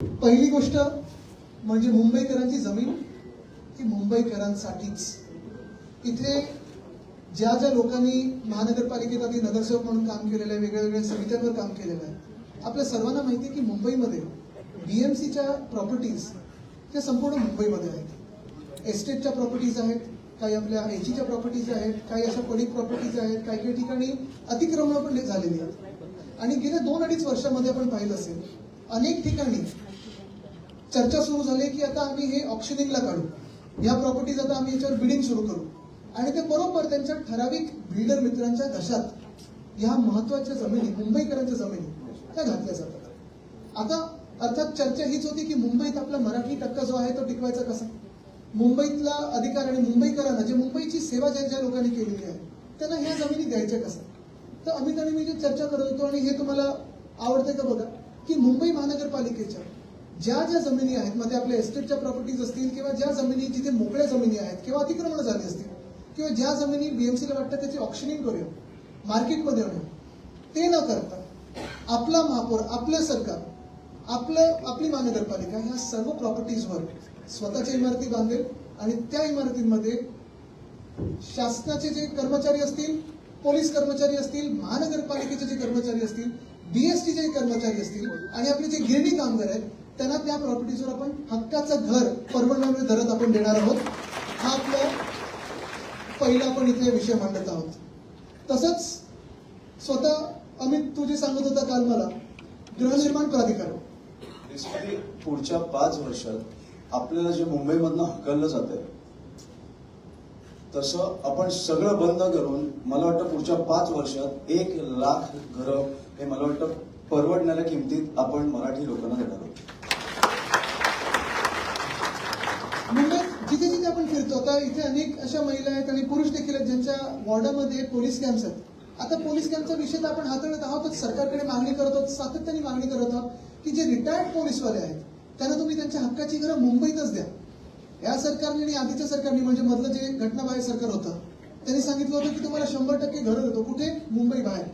पहिली गोष्ट म्हणजे मुंबईकरांची जमीन ही मुंबईकरांसाठीच. इथे ज्या ज्या लोकांनी महानगरपालिकेत आधी नगरसेवक म्हणून काम केलेलं आहे वेगळ्या वेगळ्या समित्यांवर काम केलेलं आहे आपल्या सर्वांना माहिती आहे की मुंबईमध्ये बीएमसीच्या प्रॉपर्टीज त्या संपूर्ण मुंबईमध्ये आहेत. एस्टेटच्या प्रॉपर्टीज आहेत काही आपल्या एजीच्या प्रॉपर्टीज आहेत काही अशा पडिक प्रॉपर्टीज आहेत काही काही ठिकाणी अतिक्रमण पण झालेली आहेत. आणि गेल्या दोन अडीच वर्षामध्ये आपण पाहिलं असेल अनेक ठिकाणी चर्चा सुरू झाली की आता आम्ही हे ऑप्शनिंगला काढू. या प्रॉपर्टीज आता आम्ही याच्यावर बिडिंग सुरू करू. आणि ते बरोबर त्यांच्या ठराविक बिल्डर मित्रांच्या घशात ह्या महत्त्वाच्या जमिनी मुंबईकरांच्या जमिनी त्या घातल्या जातात. आता अर्थात चर्चा हीच होती की मुंबईत आपला मराठी टक्का जो आहे तो टिकवायचा कसा? मुंबईतला अधिकार आणि मुंबईकरांना जे मुंबईची सेवा ज्या ज्या लोकांनी केलेली आहे त्यांना ह्या जमिनी द्यायच्या कसा? तर अमित आणि मी जे चर्चा करत होतो आणि हे तुम्हाला आवडतंय का बघा की मुंबई महानगरपालिकेच्या ज्या ज्या जमिनी आहेत मध्ये आपल्या एस्टेटच्या प्रॉपर्टीज असतील किंवा ज्या जमिनी जिथे मोकळ्या जमिनी आहेत किंवा अतिक्रमण झाली असतील किंवा ज्या जमिनी बीएमसीला वाटतं त्याची ऑप्शनिंग करूया मार्केटमध्ये आणूया ते न करता आपला महापौर आपलं सरकार आपलं आपली महानगरपालिका ह्या सर्व प्रॉपर्टीजवर स्वतःच्या इमारती बांधेल आणि त्या इमारतींमध्ये शासनाचे जे कर्मचारी असतील पोलीस कर्मचारी असतील महानगरपालिकेचे जे कर्मचारी असतील बीएसटीचे जे कर्मचारी असतील आणि आपले जे गिरणी कामगार आहेत त्यांना त्या प्रॉपर्टीजवर आपण हक्काचं घर परवडणारे दरात आपण देणार आहोत. हा आपला पहिला आपण इथे विषय मांडत आहोत. तसंच स्वतः अमित तू जे सांगत होता काल मला गृहनिर्माण प्राधिकार पुढच्या पाच वर्षात आपल्याला जे मुंबईमधनं हकललं जात आहे तसं आपण सगळं बंद करून मला वाटतं पुढच्या पाच वर्षात एक लाख घरं हे मला वाटतं परवडणाऱ्या किमतीत आपण मराठी लोकांना देणार आहोत. म्हणजे जिथे जिथे आपण फिरतो आता इथे अनेक अशा महिला आहेत आणि पुरुष देखील आहेत ज्यांच्या वॉर्डामध्ये पोलीस कॅम्प्स आहेत. आता पोलीस कॅम्पचा विषय तर आपण हाताळत आहोतच सरकारकडे मागणी करत आहोत सातत्याने मागणी करत आहोत की जे रिटायर्ड पोलीसवाले आहेत त्यांना तुम्ही त्यांच्या हक्काची घरं मुंबईतच द्या. या सरकारने आणि आधीच्या सरकारने म्हणजे मधलं जे घटनाबाह्य सरकार होतं त्यांनी सांगितलं होतं की तुम्हाला शंभर टक्के घरं देतो. कुठे? मुंबई बाहेर.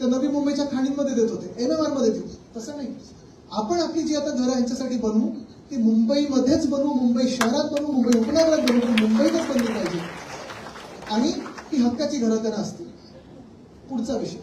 ते नवी मुंबईच्या खाणींमध्ये देत होते एम एम आरमध्ये देऊ तसं नाही. आपण आपली जी आता घरं यांच्यासाठी बनवू ती मुंबईमध्येच बनवू मुंबई शहरात बनवू मुंबई उपनगरात बनवू ती मुंबईतच बनली पाहिजे. आणि ती हक्काची घरं त्यांना असतील. पुढचा विषय.